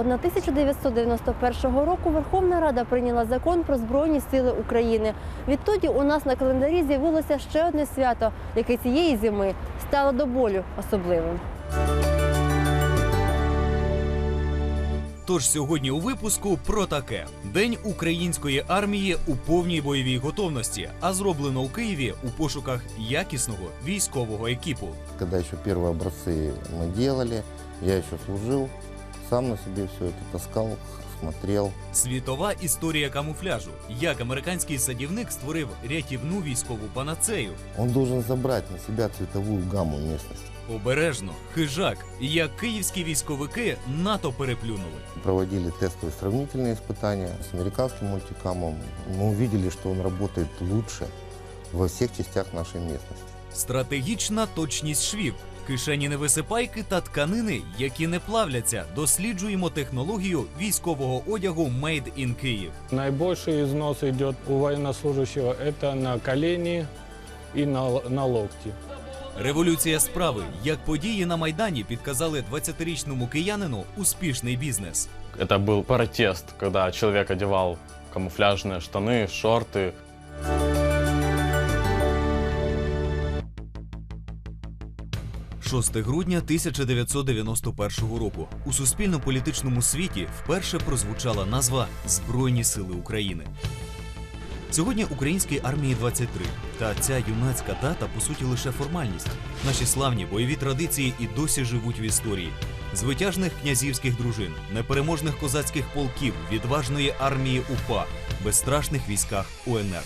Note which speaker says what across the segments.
Speaker 1: 6 грудня 1991 року Верховна Рада прийняла закон про Збройні Сили України. Відтоді у нас на календарі з'явилося ще одне свято, яке цієї зими стало до болю особливим.
Speaker 2: Тож сьогодні у випуску про таке: День української армії у повній бойовій готовності, а зроблено у Києві у пошуках якісного військового екіпу.
Speaker 3: Когда еще первые образцы мы делали, я еще служил, сам на себе все это таскал, смотрел.
Speaker 2: Світова історія камуфляжу. Як американський садівник створив рятівну військову панацею.
Speaker 3: Он должен забрать на себя цветовую гамму местности.
Speaker 2: Обережно, хижак, як київські військовики НАТО переплюнули.
Speaker 3: Проводили тестовые сравнительные испытания с американским мультикамом. Мы увидели, что он работает лучше во всех частях нашей местности.
Speaker 2: Стратегічна точність швів, кишені невисипайки та тканини, які не плавляться. Досліджуємо технологію військового одягу Made in Київ.
Speaker 4: Наибольший износ идет у военнослужащего это на колени и на, л- на локти.
Speaker 2: Революція справи. Як події на майдані підказали 20-річному киянину успішний бізнес.
Speaker 5: Это был протест, когда человек одевал камуфляжные штаны, шорты. –
Speaker 2: 6 грудня 1991 року у суспільно-політичному світі вперше прозвучала назва Збройні Сили України. Сьогодні українській армії 23. Та ця юнацька дата по суті лише формальність. Наші славні бойові традиції і досі живуть в історії. З витяжних князівських дружин, непереможних козацьких полків, відважної армії УПА, безстрашних військах УНР.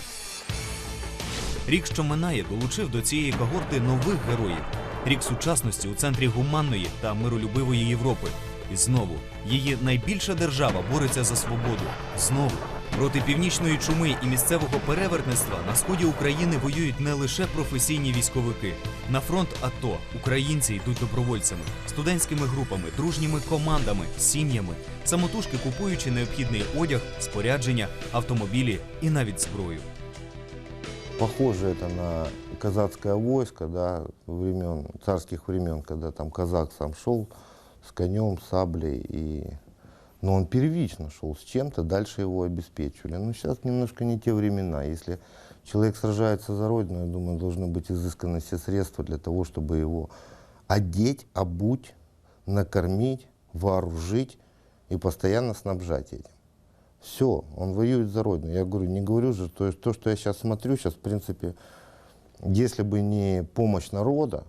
Speaker 2: Рік, що минає, долучив до цієї когорти нових героїв. Рік сучасності у центрі гуманної та миролюбивої Європи. І знову її найбільша держава бореться за свободу. Знову проти північної чуми і місцевого перевертництва на сході України воюють не лише професійні військовики. На фронт АТО українці йдуть добровольцями, студентськими групами, дружніми командами, сім'ями, самотужки купуючи необхідний одяг, спорядження, автомобілі і навіть зброю.
Speaker 3: Похоже это на казацкое войско, да, времен, царских времен, когда там казак сам шел с конем, саблей, и... но он первично шел с чем-то, дальше его обеспечивали. Но сейчас немножко не те времена. Если человек сражается за Родину, я думаю, должны быть изысканы все средства для того, чтобы его одеть, обуть, накормить, вооружить и постоянно снабжать этим. Все, он воюет за Родину. Я говорю, не говорю же, то, есть то, что я сейчас смотрю, сейчас, в принципе, если бы не помощь народа,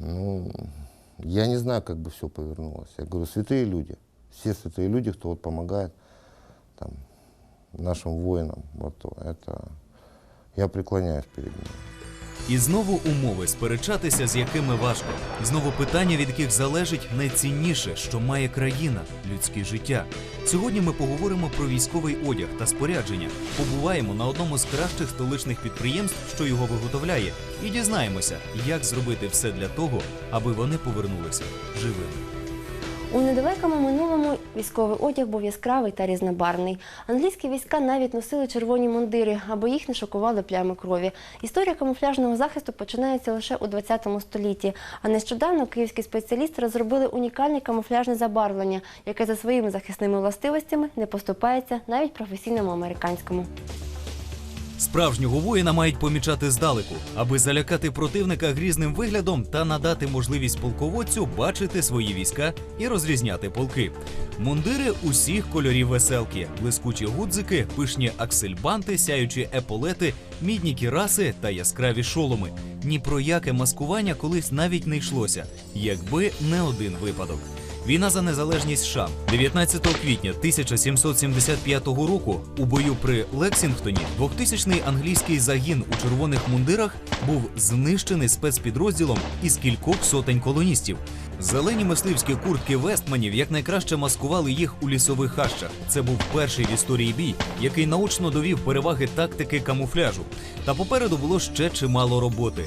Speaker 3: ну, я не знаю, как бы все повернулось. Я говорю, святые люди, все святые люди, кто вот помогает там, нашим воинам, вот то, это я преклоняюсь перед ними.
Speaker 2: І знову умови сперечатися, з якими важко. Знову питання, від яких залежить найцінніше, що має країна людське життя. Сьогодні ми поговоримо про військовий одяг та спорядження. Побуваємо на одному з кращих столичних підприємств, що його виготовляє, і дізнаємося, як зробити все для того, аби вони повернулися живими.
Speaker 1: У недалекому минулому військовий одяг був яскравий та різнобарвний. Англійські війська навіть носили червоні мундири, аби їх не шокували плями крові. Історія камуфляжного захисту починається лише у 20 столітті. А нещодавно київські спеціалісти розробили унікальне камуфляжне забарвлення, яке за своїми захисними властивостями не поступається навіть професійному американському.
Speaker 2: Справжнього воїна мають помічати здалеку, аби залякати противника грізним виглядом та надати можливість полководцю бачити свої війська і розрізняти полки. Мундири усіх кольорів веселки, блискучі гудзики, пишні аксельбанти, сяючі еполети, мідні кіраси та яскраві шоломи. Ні про яке маскування колись навіть не йшлося, якби не один випадок. Війна за незалежність США 19 квітня 1775 року у бою при Лексінгтоні 2000-й англійський загін у червоних мундирах був знищений спецпідрозділом із кількох сотень колоністів. Зелені мисливські куртки Вестманів якнайкраще маскували їх у лісових хащах. Це був перший в історії бій, який наочно довів переваги тактики камуфляжу. Та попереду було ще чимало роботи.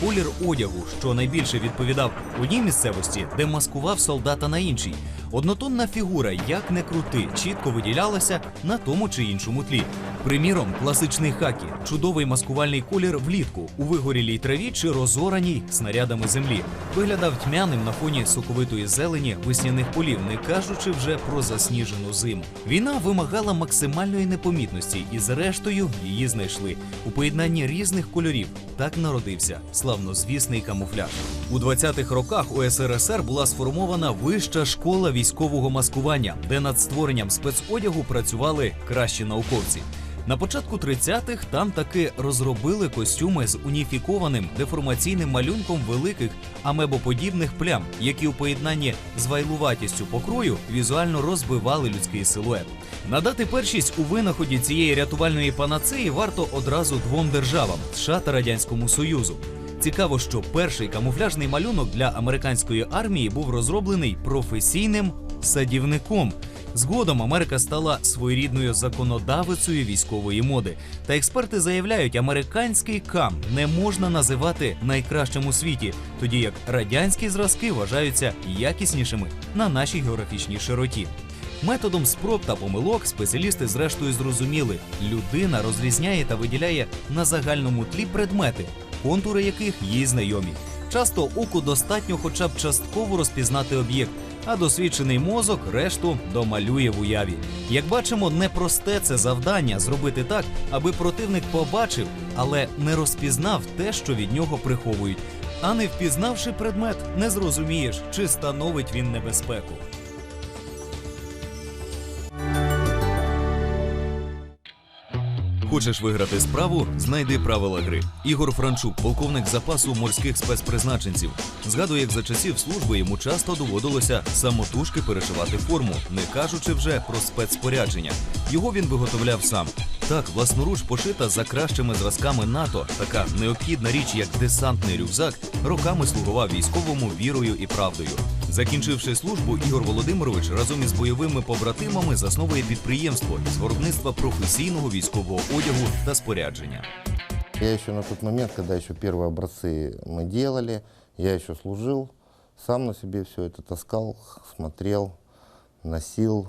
Speaker 2: Колір одягу, що найбільше відповідав одній місцевості, де маскував солдата на іншій. Однотонна фігура, як не крути, чітко виділялася на тому чи іншому тлі. Приміром, класичний хакі, чудовий маскувальний колір влітку у вигорілій траві чи розораній снарядами землі, виглядав тьмяним на фоні соковитої зелені весняних полів, не кажучи вже про засніжену зиму. Війна вимагала максимальної непомітності, і зрештою її знайшли у поєднанні різних кольорів. Так народився славнозвісний камуфляж. У 20-х роках у СРСР була сформована вища школа військового маскування, де над створенням спецодягу працювали кращі науковці. На початку 30-х там таки розробили костюми з уніфікованим деформаційним малюнком великих амебоподібних плям, які у поєднанні з вайлуватістю покрою візуально розбивали людський силует. Надати першість у винаході цієї рятувальної панацеї варто одразу двом державам США та Радянському Союзу. Цікаво, що перший камуфляжний малюнок для американської армії був розроблений професійним садівником. Згодом Америка стала своєрідною законодавицею військової моди. Та експерти заявляють, американський кам не можна називати найкращим у світі, тоді як радянські зразки вважаються якіснішими на нашій географічній широті. Методом спроб та помилок спеціалісти зрештою зрозуміли, людина розрізняє та виділяє на загальному тлі предмети, контури яких їй знайомі. Часто оку достатньо хоча б частково розпізнати об'єкт, а досвідчений мозок решту домалює в уяві. Як бачимо, непросте це завдання зробити так, аби противник побачив, але не розпізнав те, що від нього приховують. А не впізнавши предмет, не зрозумієш, чи становить він небезпеку. Хочеш виграти справу? Знайди правила гри. Ігор Франчук, полковник запасу морських спецпризначенців, згадує, як за часів служби йому часто доводилося самотужки перешивати форму, не кажучи вже про спецспорядження. Його він виготовляв сам. Так, власноруч пошита за кращими зразками НАТО. Така необхідна річ, як десантний рюкзак, роками слугував військовому вірою і правдою. Закінчивши службу, Ігор Володимирович разом із бойовими побратимами засновує підприємство з виробництва професійного військового одягу та спорядження.
Speaker 3: Я еще на тот момент, когда еще первые образцы мы делали, я еще служил, сам на себе все это таскал, смотрел, носил.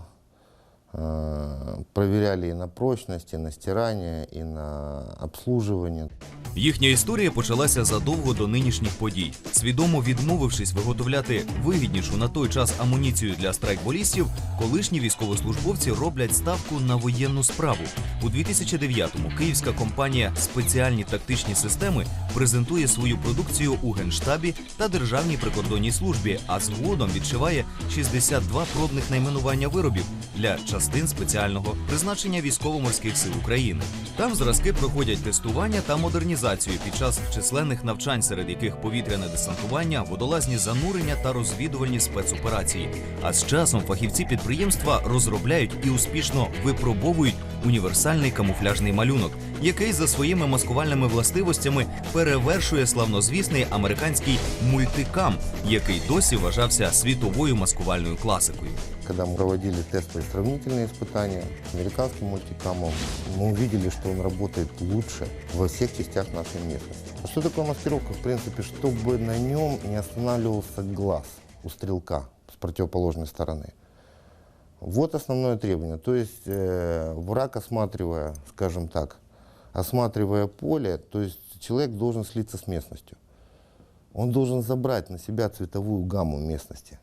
Speaker 3: Э, Проверяли и на прочность, и на стирание, и на обслуживание.
Speaker 2: Їхня історія почалася задовго до нинішніх подій. Свідомо відмовившись виготовляти вигіднішу на той час амуніцію для страйкболістів, колишні військовослужбовці роблять ставку на воєнну справу. У 2009-му київська компанія Спеціальні тактичні системи презентує свою продукцію у генштабі та державній прикордонній службі, а згодом відшиває 62 пробних найменування виробів для частин спеціального призначення військово-морських сил України. Там зразки проходять тестування та модернізацію під час численних навчань, серед яких повітряне десантування, водолазні занурення та розвідувальні спецоперації. А з часом фахівці підприємства розробляють і успішно випробовують універсальний камуфляжний малюнок, який за своїми маскувальними властивостями перевершує славнозвісний американський мультикам, який досі вважався світовою маскувальною класикою.
Speaker 3: Когда мы проводили тестовые сравнительные испытания американским мультикамом, мы увидели, что он работает лучше во всех частях нашей местности. А что такое маскировка? В принципе, чтобы на нем не останавливался глаз у стрелка с противоположной стороны. Вот основное требование. То есть э, враг, осматривая, скажем так, осматривая поле, то есть человек должен слиться с местностью. Он должен забрать на себя цветовую гамму местности.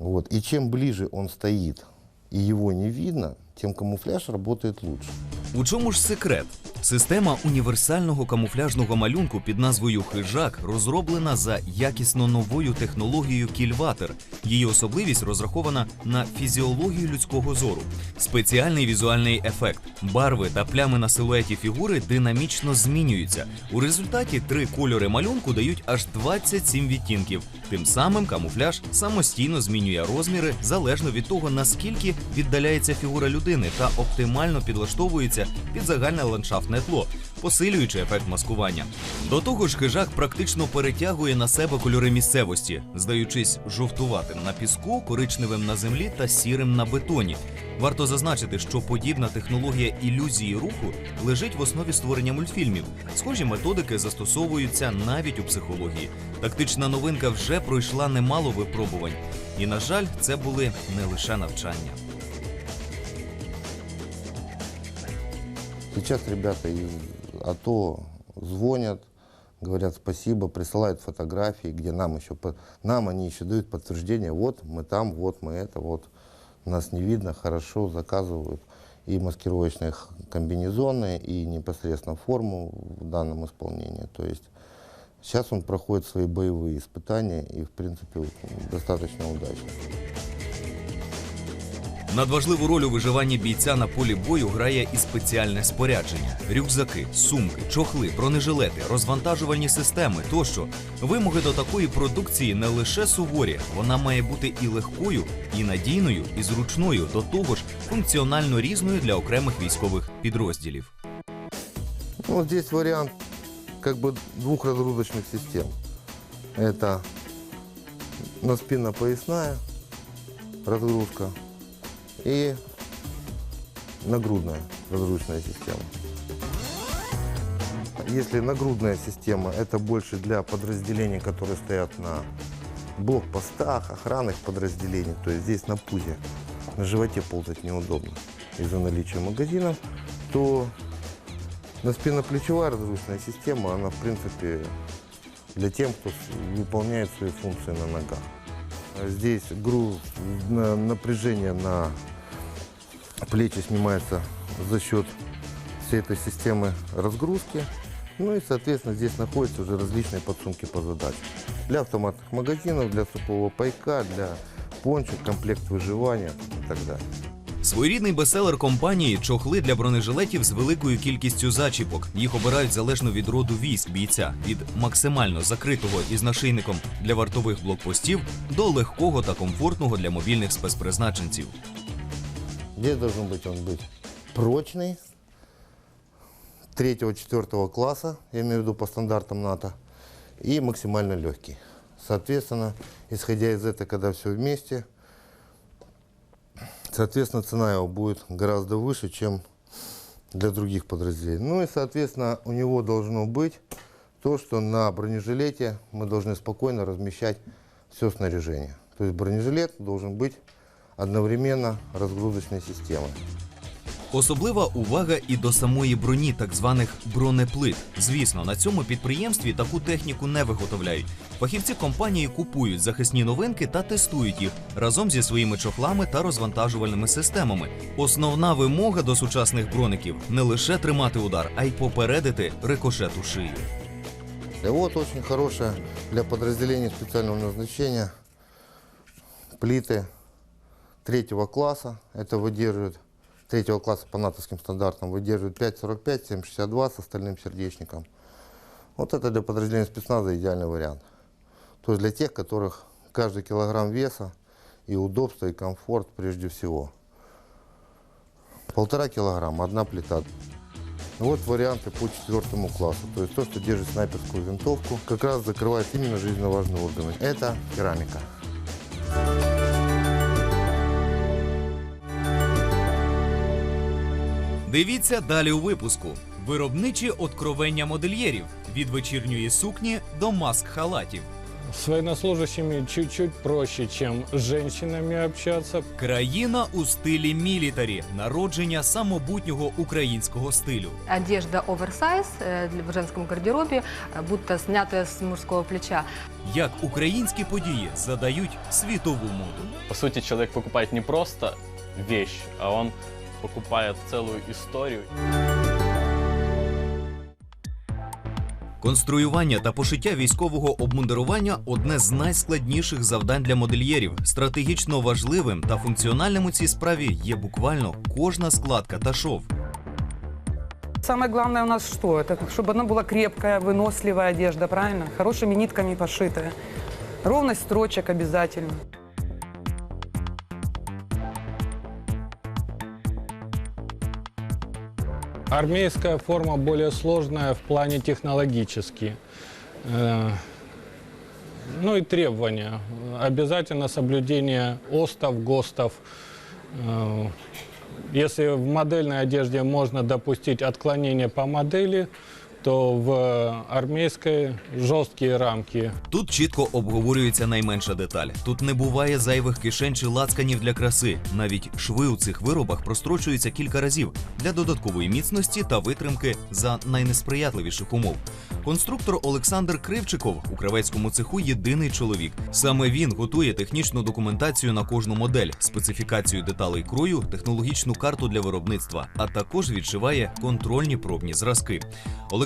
Speaker 3: Вот. И чем ближе он стоит и его не видно, тем камуфляж работает лучше.
Speaker 2: У чому ж секрет? Система універсального камуфляжного малюнку під назвою Хижак розроблена за якісно новою технологією кільватер. Її особливість розрахована на фізіологію людського зору. Спеціальний візуальний ефект. Барви та плями на силуеті фігури динамічно змінюються. У результаті три кольори малюнку дають аж 27 відтінків. Тим самим камуфляж самостійно змінює розміри залежно від того, наскільки віддаляється фігура людини та оптимально підлаштовується під загальне ландшафтне тло. посилюючи ефект маскування. До того ж, хижак практично перетягує на себе кольори місцевості, здаючись жовтуватим на піску, коричневим на землі та сірим на бетоні. Варто зазначити, що подібна технологія ілюзії руху лежить в основі створення мультфільмів. Схожі методики застосовуються навіть у психології. Тактична новинка вже пройшла немало випробувань. І, на жаль, це були не лише навчання.
Speaker 3: Сейчас ребята из АТО звонят, говорят спасибо, присылают фотографии, где нам еще, нам они еще дают подтверждение, вот мы там, вот мы это, вот нас не видно, хорошо, заказывают и маскировочные комбинезоны, и непосредственно форму в данном исполнении. То есть сейчас он проходит свои боевые испытания и, в принципе, достаточно удачно.
Speaker 2: Надважливу роль у виживанні бійця на полі бою грає і спеціальне спорядження: рюкзаки, сумки, чохли, бронежилети, розвантажувальні системи тощо. Вимоги до такої продукції не лише суворі, вона має бути і легкою, і надійною, і зручною, до того ж функціонально різною для окремих військових підрозділів.
Speaker 3: Ну, здесь вариант как бы двух разгрузочных систем. Это наспинно-поясная разгрузка и нагрудная разгрузочная система. Если нагрудная система, это больше для подразделений, которые стоят на блокпостах, охранных подразделений, то есть здесь на пузе, на животе ползать неудобно из-за наличия магазинов, то но спинноплечевая разгрузочная система, она в принципе для тем, кто выполняет свои функции на ногах. А Здесь груз, на- напряжение на плечи снимается за счет всей этой системы разгрузки. Ну и, соответственно, здесь находятся уже различные подсумки по задачам. Для автоматных магазинов, для сухого пайка, для пончик, комплект выживания и так далее.
Speaker 2: Своєрідний бестселер компанії чохли для бронежилетів з великою кількістю зачіпок. Їх обирають залежно від роду військ бійця, від максимально закритого із нашийником для вартових блокпостів до легкого та комфортного для мобільних спецпризначенців.
Speaker 3: Здесь должен быть он быть прочный, третьего-четвертого класса, я имею в виду по стандартам НАТО, и максимально легкий. Соответственно, исходя из этого, когда все вместе, соответственно, цена его будет гораздо выше, чем для других подразделений. Ну и, соответственно, у него должно быть то, что на бронежилете мы должны спокойно размещать все снаряжение. То есть бронежилет должен быть одновременно разгрузочной системой.
Speaker 2: Особлива увага і до самої броні, так званих бронеплит. Звісно, на цьому підприємстві таку техніку не виготовляють. Фахівці компанії купують захисні новинки та тестують їх разом зі своїми чохлами та розвантажувальними системами. Основна вимога до сучасних броників не лише тримати удар, а й попередити рикошет у шию.
Speaker 3: Вот очень хорошая для подразделений специального назначения плиты третьего класса. Это выдерживает третьего класса по натовским стандартам выдерживает 5,45, 7,62 с остальным сердечником. Вот это для подразделения спецназа идеальный вариант. То есть для тех, которых каждый килограмм веса и удобство, и комфорт прежде всего. Полтора килограмма, одна плита. Вот варианты по четвертому классу. То есть то, что держит снайперскую винтовку, как раз закрывает именно жизненно важные органы. Это керамика.
Speaker 2: Дивіться далі у випуску: виробничі откровення модельєрів від вечірньої сукні до маск халатів.
Speaker 4: С военнослужащими чуть-чуть проще, чем с женщинами общаться.
Speaker 2: Країна у стилі мілітарі, народження самобутнього українського стилю.
Speaker 6: Одежда оверсайз э, для- в женском гардеробе, э, будто снятая с мужского плеча.
Speaker 2: Як українські події задають світову моду.
Speaker 5: По сути, человек покупает не просто вещь, а он покупает целую историю.
Speaker 2: Конструювання та пошиття військового обмундирування одне з найскладніших завдань для модельєрів. Стратегічно важливим та функціональним у цій справі є буквально кожна складка та шов.
Speaker 7: Самое главное у нас что? Это чтобы она была крепкая, выносливая одежда, правильно? Хорошими нитками пошитая. Ровность строчек обязательно.
Speaker 4: Армейская форма более сложная в плане технологически. Э, Ну и требования. Обязательно соблюдение ОСТов, ГОСТов. Э, Если в модельной одежде можно допустить отклонение по модели, то в армейской жесткие рамки.
Speaker 2: Тут чітко обговорюється найменша деталь. Тут не буває зайвих кишень чи лацканів для краси. Навіть шви у цих виробах прострочуються кілька разів для додаткової міцності та витримки за найнесприятливіших умов. Конструктор Олександр Кривчиков у кравецькому цеху єдиний чоловік. Саме він готує технічну документацію на кожну модель, специфікацію деталей крою, технологічну карту для виробництва, а також відшиває контрольні пробні зразки.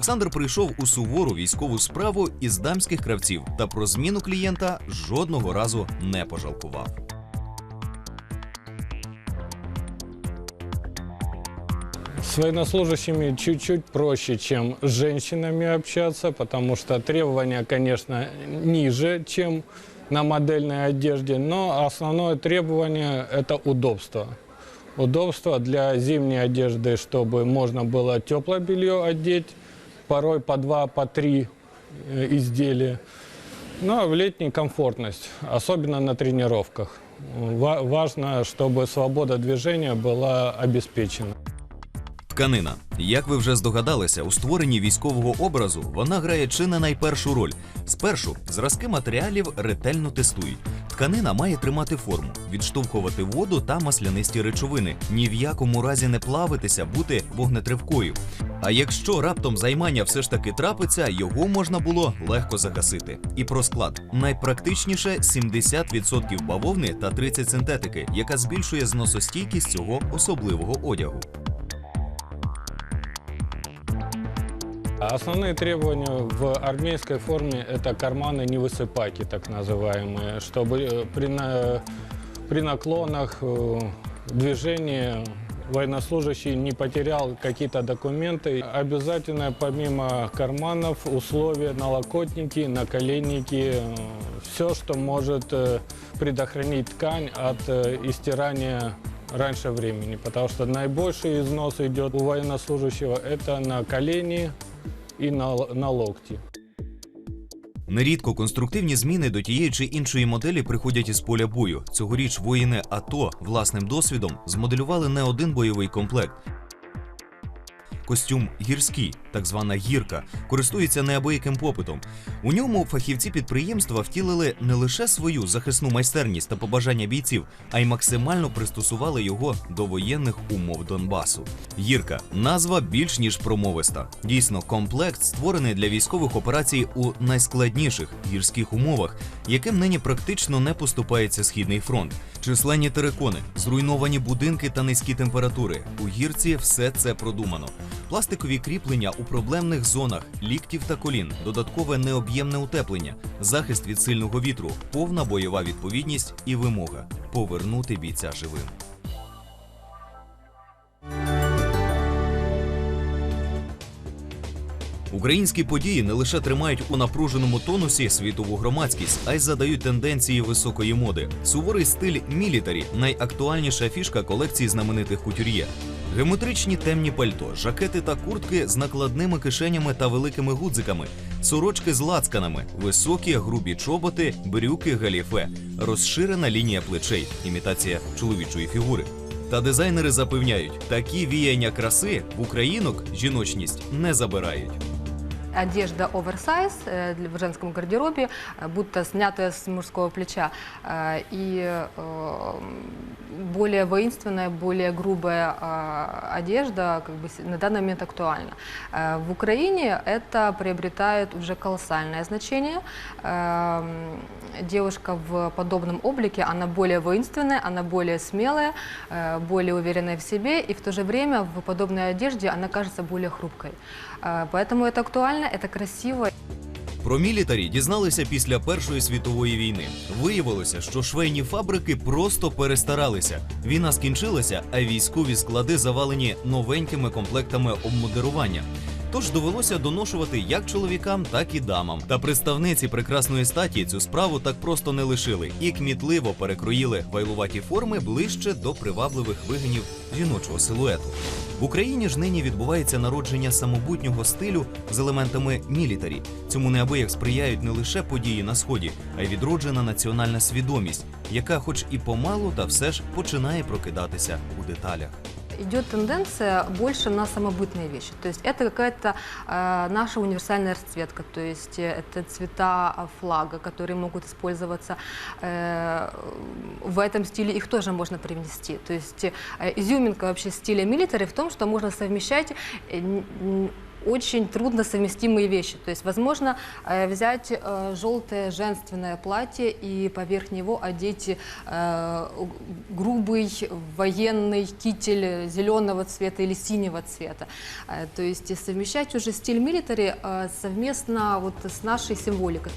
Speaker 2: Олександр прийшов у сувору військову справу із дамських кравців та про зміну клієнта жодного разу не пожалкував.
Speaker 4: С военнослужащими чуть-чуть проще, чем с женщинами общаться, потому что требования, конечно, ниже, чем на модельной одежде, но основное требование – это удобство. Удобство для зимней одежды, чтобы можно было теплое белье одеть, порой по два, по три э, изделия. Ну а в летней комфортность, особенно на тренировках. Ва- важно, чтобы свобода движения была обеспечена.
Speaker 2: Тканина. Як ви вже здогадалися, у створенні військового образу вона грає чи не найпершу роль. Спершу зразки матеріалів ретельно тестують. Тканина має тримати форму, відштовхувати воду та маслянисті речовини, ні в якому разі не плавитися, бути вогнетривкою. А якщо раптом займання все ж таки трапиться, його можна було легко загасити. І про склад найпрактичніше 70% бавовни та 30 синтетики, яка збільшує зносостійкість цього особливого одягу.
Speaker 4: Основные требования в армейской форме – это карманы невысыпайки, так называемые, чтобы э, при, на- при наклонах э, движения военнослужащий не потерял какие-то документы. Обязательно помимо карманов условия налокотники, наколенники, все, что может э, предохранить ткань от э, истирания раньше времени, потому что наибольший износ идет у военнослужащего это на колени и на, на локті.
Speaker 2: Нерідко конструктивні зміни до тієї чи іншої моделі приходять із поля бою. Цьогоріч воїни АТО власним досвідом змоделювали не один бойовий комплект. Костюм гірський, так звана гірка, користується неабияким попитом. У ньому фахівці підприємства втілили не лише свою захисну майстерність та побажання бійців, а й максимально пристосували його до воєнних умов Донбасу. Гірка назва більш ніж промовиста. Дійсно, комплект створений для військових операцій у найскладніших гірських умовах, яким нині практично не поступається східний фронт. Численні терикони, зруйновані будинки та низькі температури. У гірці все це продумано. Пластикові кріплення у проблемних зонах, ліктів та колін, додаткове необ'ємне утеплення, захист від сильного вітру, повна бойова відповідність і вимога повернути бійця живим. Українські події не лише тримають у напруженому тонусі світову громадськість, а й задають тенденції високої моди. Суворий стиль мілітарі найактуальніша фішка колекції знаменитих кутюр'є. Геометричні темні пальто, жакети та куртки з накладними кишенями та великими гудзиками, сорочки з лацканами, високі грубі чоботи, брюки, галіфе, розширена лінія плечей, імітація чоловічої фігури. Та дизайнери запевняють, такі віяння краси в українок жіночність не забирають.
Speaker 6: Одежда оверсайз э, в женском гардеробе, э, будто снятая с мужского плеча, э, и более воинственная, более грубая одежда как бы на данный момент актуальна. В Украине это приобретает уже колоссальное значение. Девушка в подобном облике, она более воинственная, она более смелая, более уверенная в себе, и в то же время в подобной одежде она кажется более хрупкой. Э, Поэтому это актуально, это красиво.
Speaker 2: Про мілітарі дізналися після Першої світової війни. Виявилося, що швейні фабрики просто перестаралися. Війна скінчилася, а військові склади завалені новенькими комплектами обмундирування. Тож довелося доношувати як чоловікам, так і дамам. Та представниці прекрасної статі цю справу так просто не лишили і кмітливо перекроїли вайлуваті форми ближче до привабливих вигинів жіночого силуету. В Україні ж нині відбувається народження самобутнього стилю з елементами мілітарі. Цьому неабияк сприяють не лише події на сході, а й відроджена національна свідомість, яка, хоч і помалу, та все ж починає прокидатися у деталях
Speaker 6: Идет тенденция больше на самобытные вещи. То есть это какая-то э, наша универсальная расцветка. То есть э, это цвета э, флага, которые могут использоваться э, в этом стиле. Их тоже можно привнести. То есть э, изюминка вообще стиля милитари в том, что можно совмещать э, н- н- очень трудно совместимые вещи. То есть, возможно, э, взять э, желтое женственное платье и поверх него одеть э, грубый военный китель зеленого цвета или синего цвета. Э, То есть и совмещать уже стиль милитари э, совместно вот с нашей символикой.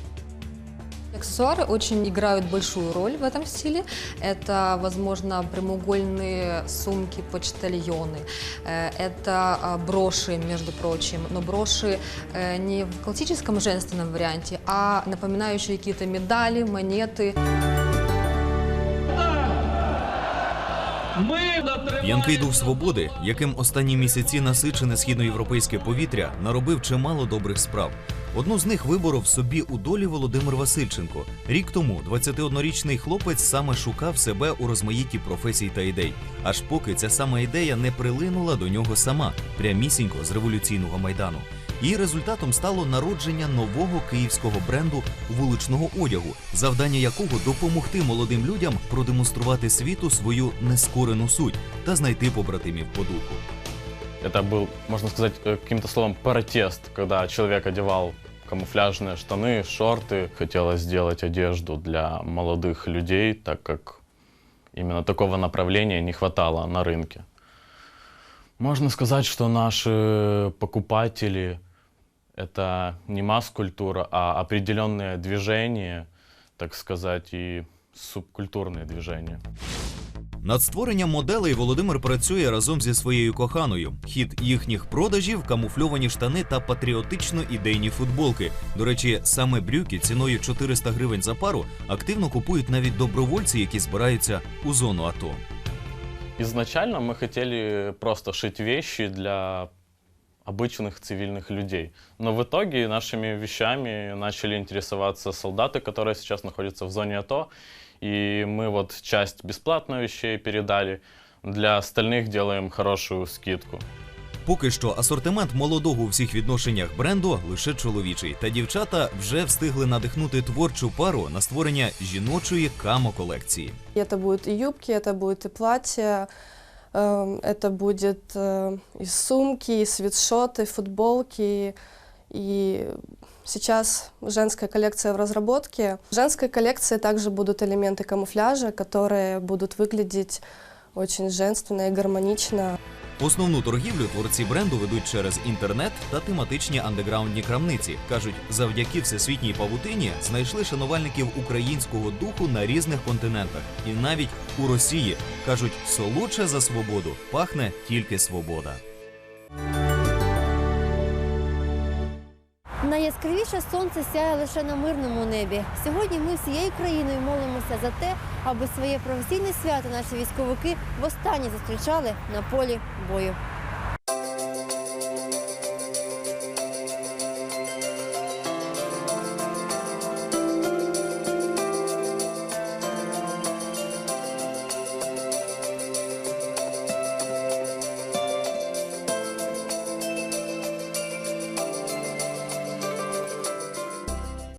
Speaker 6: Аксессуары очень играют большую роль в этом стиле. Это, возможно, прямоугольные сумки, почтальоны. Э, Это э, броши, между прочим. Но броши э, не в классическом женственном варианте, а напоминающие какие-то медали, монеты.
Speaker 2: П'янкий дух свободи, яким останні місяці насичене східноєвропейське повітря, наробив чимало добрих справ. Одну з них виборов собі у долі Володимир Васильченко. Рік тому 21-річний хлопець саме шукав себе у розмаїтті професій та ідей. Аж поки ця сама ідея не прилинула до нього сама, прямісінько з революційного майдану. Її результатом стало народження нового київського бренду вуличного одягу, завдання якого допомогти молодим людям продемонструвати світу свою нескорену суть та знайти побратимів по духу.
Speaker 5: Это был, можно сказать, э, каким-то словом протест, когда человек одевал камуфляжные штаны, шорты. Хотелось сделать одежду для молодых людей, так как именно такого направления не хватало на рынке. Можно сказать, что наши покупатели — это не масс-культура, а определенные движения, так сказать, и субкультурные движения.
Speaker 2: Над створенням моделей Володимир працює разом зі своєю коханою. Хід їхніх продажів камуфльовані штани та патріотично ідейні футболки. До речі, саме брюки ціною 400 гривень за пару активно купують навіть добровольці, які збираються у зону АТО.
Speaker 5: Изначально мы хотели просто шить вещи для обычных цивильных людей. Но в итоге нашими вещами начали интересоваться солдаты, которые сейчас находятся в зоне АТО. И мы вот часть бесплатно вещей передали. Для остальных делаем хорошую скидку.
Speaker 2: Поки що асортимент молодого у всіх відношеннях бренду лише чоловічий, та дівчата вже встигли надихнути творчу пару на створення жіночої камо-колекції.
Speaker 8: Это будут и юбки, это будет и платье, эм, это будет э, и сумки, и свитшоты, футболки. И сейчас женская коллекция в разработке. В женской коллекции также будут элементы камуфляжа, которые будут выглядеть очень женственно и гармонично.
Speaker 2: Основну торгівлю творці бренду ведуть через інтернет та тематичні андеграундні крамниці. кажуть, завдяки всесвітній павутині знайшли шанувальників українського духу на різних континентах, і навіть у Росії кажуть, солодше за свободу пахне тільки свобода.
Speaker 1: Найяскравіше сонце сяє лише на мирному небі. Сьогодні ми всією країною молимося за те, аби своє професійне свято наші військовики востаннє зустрічали на полі бою.